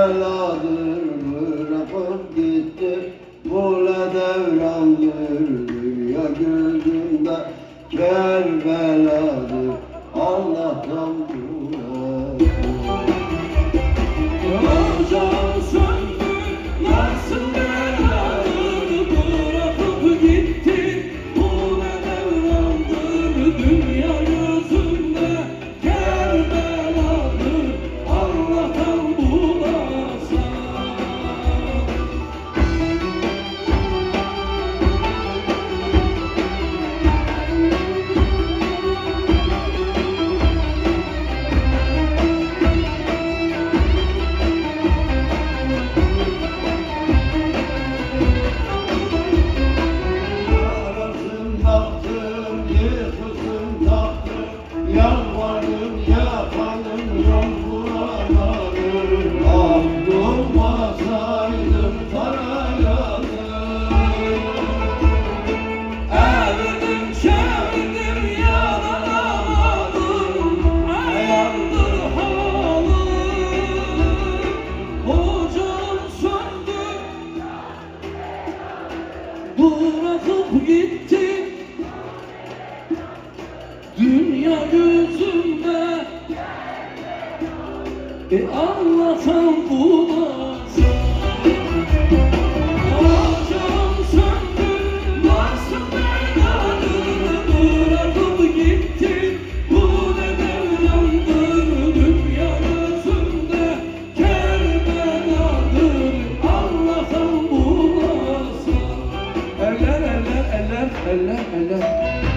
beladır bırakıp gitti. Bu ne devrandır. Dünya gözümde Kerbeladır. Allah'tan bırakıp taktım Yalvardım, yapanım yol bulamadım Ah doğmasaydım parayladım Erdim çevirdim yaranamadım Ayağımdır halim Ocağım söndü. Bırakıp gitti E anlatan bu bazen Alacağım söndü Varsın meydanını Bırakıp gitti Bu ne devrandır Dünya gözümde Kerbeladır Anlatan bu bazen Eller eller eller eller eller.